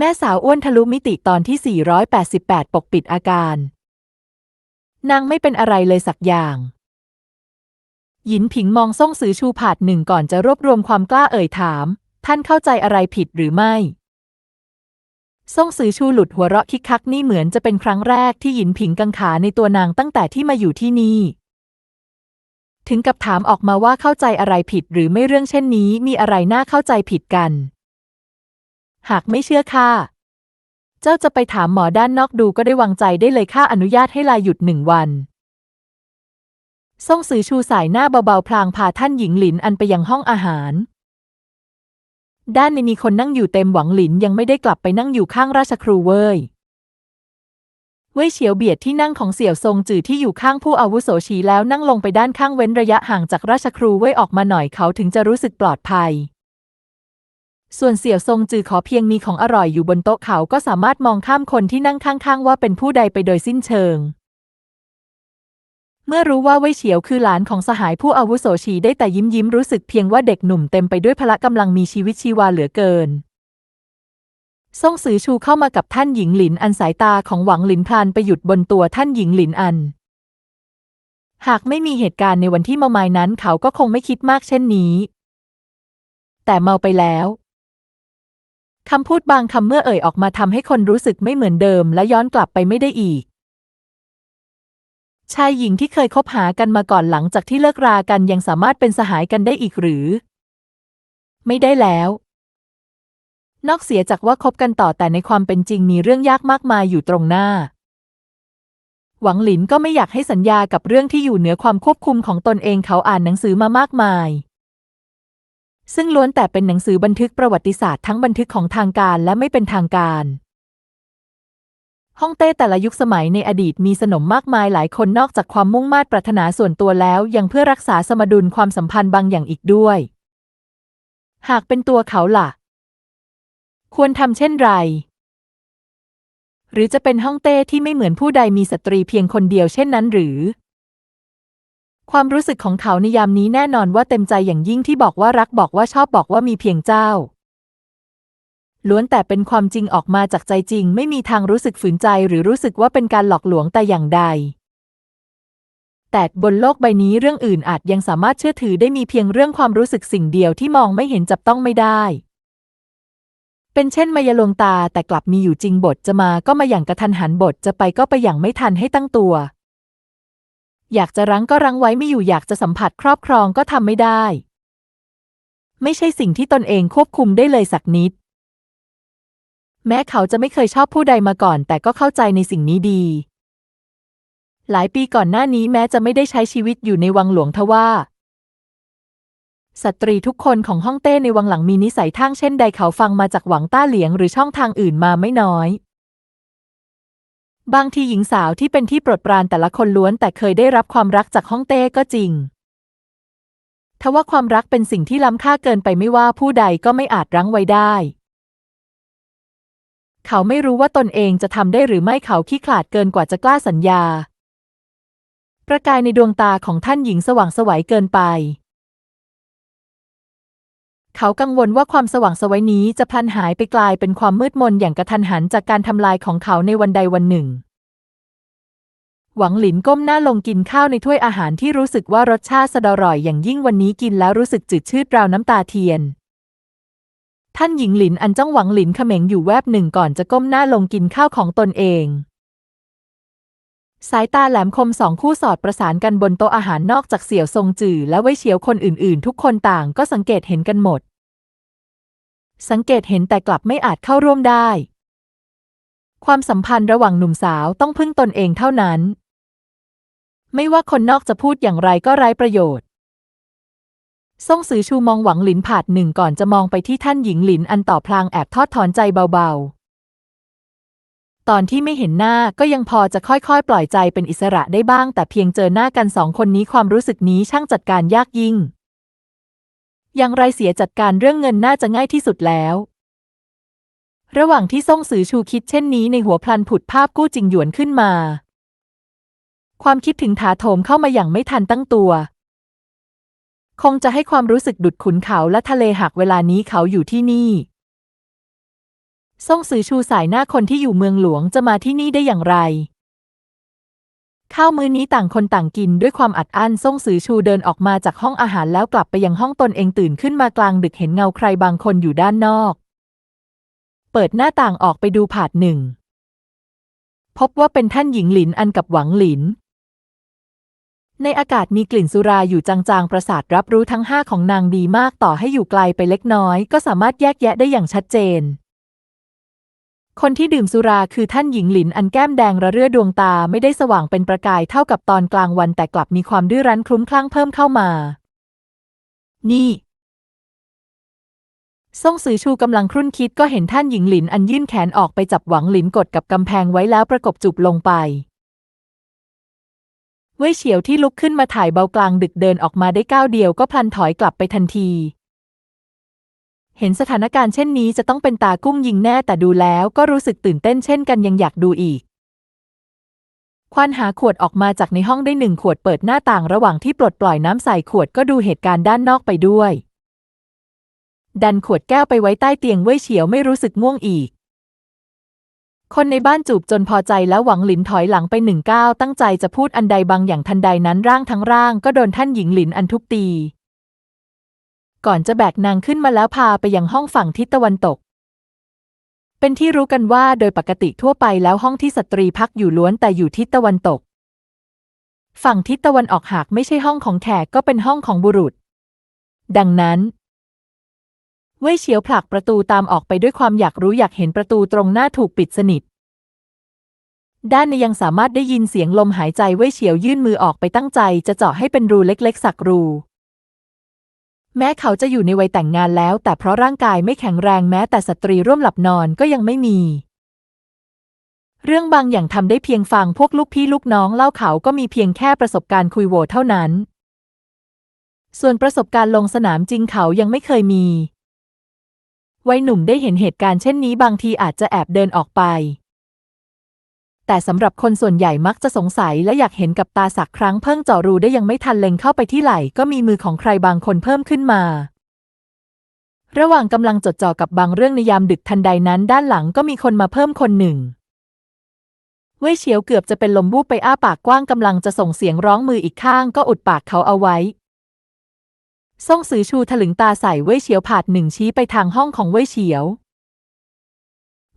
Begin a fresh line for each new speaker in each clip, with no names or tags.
แม่สาวอ้วนทะลุมิติตอนที่ 488 ปกปิดอาการ นางไม่เป็นอะไรเลยสักอย่าง หยินผิงมองซ่งซือชูผาดหนึ่งก่อนจะรวบรวมความกล้าเอ่ยถาม ท่านเข้าใจอะไรผิดหรือไม่ซ่งซือชูหลุดหัวเราะคิกคักนี่เหมือนจะเป็นครั้งแรกที่หยินผิงกังขาในตัวนางตั้งแต่ที่มาอยู่ที่นี่ ถึงกับถามออกมาว่าเข้าใจอะไรผิดหรือไม่เรื่องเช่นนี้มีอะไรน่าเข้าใจผิดกัน หากไม่เชื่อข้า เจ้าจะไปถามหมอด้านนอกดูก็ได้วางใจได้เลยข้าอนุญาตให้ลาหยุดหนึ่งวันซ่งซือชูสายหน้าเบาๆ พลางพาท่านหญิงหลินอันไปยังห้องอาหาร ด้านในมีคนนั่งอยู่เต็มหวังหลินยังไม่ได้กลับไปนั่งอยู่ข้างราชครูเว่ยเว่ยเฉียวเบียดที่นั่งของเสี่ยวซงจื่อที่อยู่ข้างผู้อาวุโสฉีแล้วนั่งลงไปด้านข้างเว้นระยะห่างจากราชครูเว่ยออกมาหน่อยเขาถึงจะรู้สึกปลอดภัย ส่วนเสี่ยวซงจือขอเพียงมีของอร่อยอยู่บนโต๊ะเขาก็สามารถมองข้ามคนที่นั่งข้างๆ ว่าเป็นผู้ใดไปโดยสิ้นเชิง เมื่อรู้ว่าเว่ยเฉียวคือหลานของสหายผู้อาวุโสฉีได้แต่ยิ้มยิ้มรู้สึกเพียงว่าเด็กหนุ่มเต็มไปด้วยพละกำลังมีชีวิตชีวาเหลือเกินซ่งซือชูเข้ามากับท่านหญิงหลินอันสายตาของหวังหลินพลานไปหยุดบนตัวท่านหญิงหลินอัน หากไม่มีเหตุการณ์ในวันที่เมามายนั้นเขาก็คงไม่คิดมากเช่นนี้ แต่เมาไปแล้ว คำพูดบางคำเมื่อเอ่ยออกมาทำให้คนรู้สึกไม่เหมือนเดิม และย้อนกลับไปไม่ได้อีก ชายหญิงที่เคยคบหากันมาก่อนหลังจากที่เลิกรากันยังสามารถเป็นสหายกันได้อีกหรือ ไม่ได้แล้ว นอกเสียจากว่าคบกันต่อแต่ในความเป็นจริงมีเรื่องยากมากมายอยู่ตรงหน้า หวังหลินก็ไม่อยากให้สัญญากับเรื่องที่อยู่เหนือความควบคุมของตนเองเขาอ่านหนังสือมามากมาย ซึ่งล้วนแต่เป็นหนังสือบันทึกประวัติศาสตร์ทั้งบันทึกของทางการและไม่เป็นทางการฮ่องเต้แต่ละยุคสมัยในอดีตมีสนมมากมายหลายคนนอกจากความมุ่งมา่ปรารถนาส่วนตัวแล้ว ยังเพื่อรักษาสมดุลความสัมพันธ์บางอย่างอีกด้วย หากเป็นตัวเขาล่ะ ควรทำเช่นไร หรือจะเป็นฮ่องเต้ที่ไม่เหมือนผู้ใดมีสตรีเพียงคนเดียวเช่นนั้นหรือ ความรู้สึกของเขาในยามนี้แน่นอนว่าเต็มใจอย่างยิ่งที่บอกว่ารักบอกว่าชอบบอกว่ามีเพียงเจ้า ล้วนแต่เป็นความจริงออกมาจากใจจริง ไม่มีทางรู้สึกฝืนใจหรือรู้สึกว่าเป็นการหลอกลวงแต่อย่างใด แต่บนโลกใบนี้เรื่องอื่นอาจยังสามารถเชื่อถือได้มีเพียงเรื่องความรู้สึกสิ่งเดียวที่มองไม่เห็นจับต้องไม่ได้ เป็นเช่นมายาลวงตาแต่กลับมีอยู่จริงบทจะมาก็มาอย่างกระทันหันบทจะไปก็ไปอย่างไม่ทันให้ตั้งตัว อยากจะรั้งก็รั้งไว้ไม่อยู่อยากจะสัมผัสครอบครองก็ทำไม่ได้ ไม่ใช่สิ่งที่ตนเองควบคุมได้เลยสักนิด แม้เขาจะไม่เคยชอบผู้ใดมาก่อน แต่ก็เข้าใจในสิ่งนี้ดี หลายปีก่อนหน้านี้แม้จะไม่ได้ใช้ชีวิตอยู่ในวังหลวงทว่าสตรีทุกคนของฮ่องเต้ในวังหลังมีนิสัยทั้งเช่นใดเขาฟังมาจากหวังต้าเหลียงหรือช่องทางอื่นมาไม่น้อย บางทีหญิงสาวที่เป็นที่โปรดปรานแต่ละคนล้วนแต่เคยได้รับความรักจากฮ่องเต้ก็จริง ทว่าความรักเป็นสิ่งที่ล้ำค่าเกินไปไม่ว่าผู้ใดก็ไม่อาจรั้งไว้ได้ เขาไม่รู้ว่าตนเองจะทำได้หรือไม่เขาขี้ขลาดเกินกว่าจะกล้าสัญญา ประกายในดวงตาของท่านหญิงสว่างสวัยเกินไป เขากังวลว่าความสว่างสวัยนี้จะพลันหายไปกลายเป็นความมืดมนอย่างกระทันหันจากการทำลายของเขาในวันใดวันหนึ่ง หวังหลินก้มหน้าลงกินข้าวในถ้วยอาหารที่รู้สึกว่ารสชาติสะดอร่อยอย่างยิ่งวันนี้กินแล้วรู้สึกจืดชืดราวน้ำตาเทียน ท่านหญิงหลินอันจ้องหวังหลินเขม็งอยู่แวบหนึ่งก่อนจะก้มหน้าลงกินข้าวของตนเองสายตาแหลมคมสองคู่สอดประสานกันบนโต๊ะอาหารนอกจากเสี่ยวทรงจื่อและไว้เฉียวคนอื่นๆ ทุกคนต่างก็สังเกตเห็นกันหมด สังเกตเห็นแต่กลับไม่อาจเข้าร่วมได้ ความสัมพันธ์ระหว่างหนุ่มสาวต้องพึ่งตนเองเท่านั้น ไม่ว่าคนนอกจะพูดอย่างไรก็ไร้ประโยชน์ซ่งซือชูมองหวังหลินผาดหนึ่งก่อนจะมองไปที่ท่านหญิงหลินอันต่อพลางแอบทอดถอนใจเบาๆ ตอนที่ไม่เห็นหน้าก็ยังพอจะค่อยๆ ปล่อยใจเป็นอิสระได้บ้าง แต่เพียงเจอหน้ากันสองคนนี้ความรู้สึกนี้ช่างจัดการยากยิ่ง อย่างไรเสียจัดการเรื่องเงินน่าจะง่ายที่สุดแล้ว ระหว่างที่ซ่งซือชูคิดเช่นนี้ในหัวพลันผุดภาพกู้จิงหยวนขึ้นมา ความคิดถึงถาโถมเข้ามาอย่างไม่ทันตั้งตัว คงจะให้ความรู้สึกดุดขุนเขาและทะเลหากเวลานี้เขาอยู่ที่นี่ซ่งซือชูสายหน้าคนที่อยู่เมืองหลวงจะมาที่นี่ได้อย่างไร ข้าวมื้อนี้ต่างคนต่างกินด้วยความอัดอั้นซ่งซือชูเดินออกมาจากห้องอาหารแล้วกลับไปยังห้องตนเองตื่นขึ้นมากลางดึกเห็นเงาใครบางคนอยู่ด้านนอก เปิดหน้าต่างออกไปดูผาดหนึ่ง พบว่าเป็นท่านหญิงหลินอันกับหวังหลิน ในอากาศมีกลิ่นสุราอยู่จางๆประสาทรับรู้ทั้งห้าของนางดีมากต่อให้อยู่ไกลไปเล็กน้อย ก็สามารถแยกแยะได้อย่างชัดเจน คนที่ดื่มสุราคือท่านหญิงหลินอันแก้มแดงระเรื่อดวงตาไม่ได้สว่างเป็นประกายเท่ากับตอนกลางวันแต่กลับมีความดื้อรั้นคลุ้มคลั่งเพิ่มเข้ามา นี่ซ่งซือชูกำลังครุ่นคิดก็เห็นท่านหญิงหลินอันยื่นแขนออกไปจับหวังหลินกดกับกำแพงไว้แล้วประกบจุบลงไป เว่ยเฉียวที่ลุกขึ้นมาถ่ายเบากลางดึกเดินออกมาได้ก้าวเดียวก็พลันถอยกลับไปทันที เห็นสถานการณ์เช่นนี้จะต้องเป็นตากุ้งยิงแน่แต่ดูแล้วก็รู้สึกตื่นเต้นเช่นกันยังอยากดูอีก ควานหาขวดออกมาจากในห้องได้หนึ่งขวดเปิดหน้าต่างระหว่างที่ปลดปล่อยน้ำใส่ขวดก็ดูเหตุการณ์ด้านนอกไปด้วย ดันขวดแก้วไปไว้ใต้เตียงเว่ยเฉียวไม่รู้สึกง่วงอีก คนในบ้านจูบจนพอใจแล้วหวังหลินถอยหลังไปหนึ่งก้าวตั้งใจจะพูดอันใดบางอย่างทันใดนั้นร่างทั้งร่างก็โดนท่านหญิงหลินอันทุบตี ก่อนจะแบกนางขึ้นมาแล้วพาไปยังห้องฝั่งทิศตะวันตก เป็นที่รู้กันว่าโดยปกติทั่วไปแล้วห้องที่สตรีพักอยู่ล้วนแต่อยู่ทิศตะวันตก ฝั่งทิศตะวันออกหากไม่ใช่ห้องของแขกก็เป็นห้องของบุรุษ ดังนั้น เว่ยเฉียวผลักประตูตามออกไปด้วยความอยากรู้อยากเห็นประตูตรงหน้าถูกปิดสนิทด้านในยังสามารถได้ยินเสียงลมหายใจเว่ยเฉียวยื่นมือออกไปตั้งใจ จะเจาะให้เป็นรูเล็กๆ สักรู แม้เขาจะอยู่ในวัยแต่งงานแล้ว แต่เพราะร่างกายไม่แข็งแรงแม้แต่สตรีร่วมหลับนอนก็ยังไม่มี เรื่องบางอย่างทำได้เพียงฟังพวกลูกพี่ลูกน้องเล่าเขาก็มีเพียงแค่ประสบการณ์คุยโวเท่านั้น ส่วนประสบการณ์ลงสนามจริงเขายังไม่เคยมีวัยหนุ่มได้เห็นเหตุการณ์เช่นนี้บางทีอาจจะแอบเดินออกไป แต่สำหรับคนส่วนใหญ่มักจะสงสัยและอยากเห็นกับตาสักครั้งเพิ่งเจาะรูได้ยังไม่ทันเล็งเข้าไปที่ไหล่ก็มีมือของใครบางคนเพิ่มขึ้นมา ระหว่างกำลังจดจ่อกับบางเรื่องในยามดึกทันใดนั้นด้านหลังก็มีคนมาเพิ่มคนหนึ่ง เว่ยเฉียวเกือบจะเป็นลมวูบไปอ้าปากกว้างกำลังจะส่งเสียงร้องมืออีกข้างก็อุดปากเขาเอาไว้ซ่งซือชูถลึงตาใส่เว่ยเฉียวผาดหนึ่งชี้ไปทางห้องของเว่ยเฉียว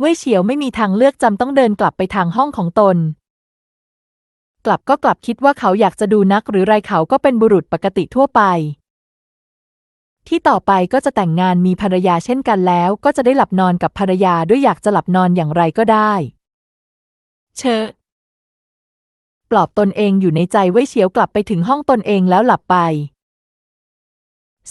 เว่ยเฉียวไม่มีทางเลือกจำต้องเดินกลับไปทางห้องของตน กลับก็กลับคิดว่าเขาอยากจะดูนักหรือไรเขาก็เป็นบุรุษปกติทั่วไป ที่ต่อไปก็จะแต่งงานมีภรรยาเช่นกันแล้ว ก็จะได้หลับนอนกับภรรยาด้วยอยากจะหลับนอนอย่างไรก็ได้ เชอปลอบตนเองอยู่ในใจเว่ยเฉียวกลับไปถึงห้องตนเองแล้วหลับไป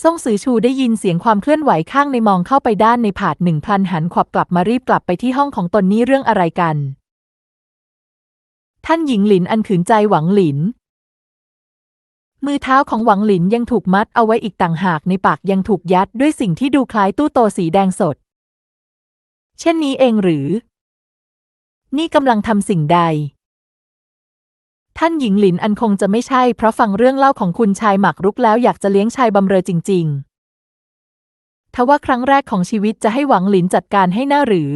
ซ่งซือชูได้ยินเสียงความเคลื่อนไหวข้างในมองเข้าไปด้านในผาดหนึ่งพลันหันขวับกลับมารีบกลับไปที่ห้องของตนนี้เรื่องอะไรกัน ท่านหญิงหลินอันขืนใจหวังหลิน มือเท้าของหวังหลินยังถูกมัดเอาไว้อีกต่างหากในปากยังถูกยัดด้วยสิ่งที่ดูคล้ายตู้โตสีแดงสด เช่นนี้เองหรือ นี่กำลังทำสิ่งใด ท่านหญิงหลินอันคงจะไม่ใช่เพราะฟังเรื่องเล่าของคุณชายหมักรุกแล้วอยากจะเลี้ยงชายบำเรอจริง ๆ ทว่าครั้งแรกของชีวิตจะให้หวังหลินจัดการให้หน้าหรือ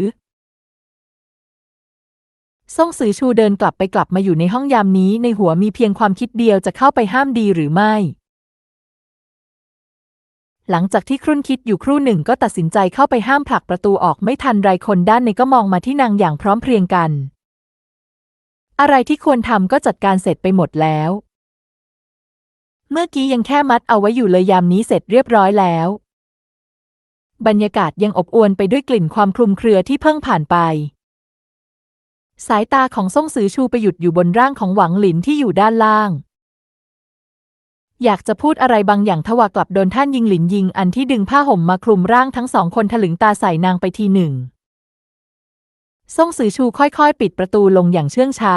ซ่งซือชูเดินกลับไปกลับมาอยู่ในห้องยามนี้ในหัวมีเพียงความคิดเดียวจะเข้าไปห้ามดีหรือไม่ หลังจากที่ครุ่นคิดอยู่ครู่หนึ่งก็ตัดสินใจเข้าไปห้ามผลักประตูออกไม่ทันไรคนด้านในก็มองมาที่นางอย่างพร้อมเพรียงกัน อะไรที่ควรทำก็จัดการเสร็จไปหมดแล้ว เมื่อกี้ยังแค่มัดเอาไว้อยู่เลยยามนี้เสร็จเรียบร้อยแล้ว บรรยากาศยังอบอวลไปด้วยกลิ่นความคลุมเครือที่เพิ่งผ่านไป สายตาของซ่งซือชูไปหยุดอยู่บนร่างของหวังหลินที่อยู่ด้านล่าง อยากจะพูดอะไรบางอย่างทว่ากลับโดนท่านยิงหลินยิงอันที่ดึงผ้าห่มมาคลุมร่างทั้งสองคนถลึงตาใส่นางไปทีหนึ่ง ซ่งซือชูค่อยๆ ปิดประตูลงอย่างเชื่องช้า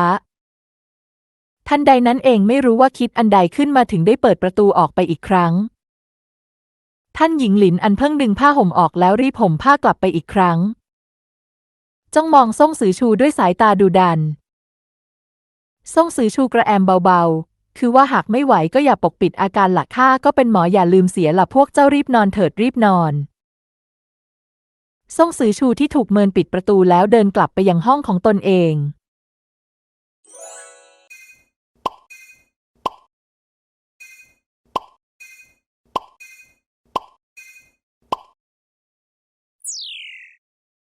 ทันใดนั้นเองไม่รู้ว่าคิดอันใดขึ้นมาถึงได้เปิดประตูออกไปอีกครั้ง ท่านหญิงหลินอันเพิ่งดึงผ้าห่มออกแล้วรีบห่มผ้ากลับไปอีกครั้ง จ้องมองซ่งซือชูด้วยสายตาดุดันซ่งซือชูกระแอมเบาๆ คือว่าหากไม่ไหวก็อย่าปกปิดอาการหลักข้าก็เป็นหมออย่าลืมเสียละพวกเจ้ารีบนอนเถิดรีบนอน ซ่งซือชูที่ถูกเมินปิดประตูแล้วเดินกลับไปยังห้องของตนเอง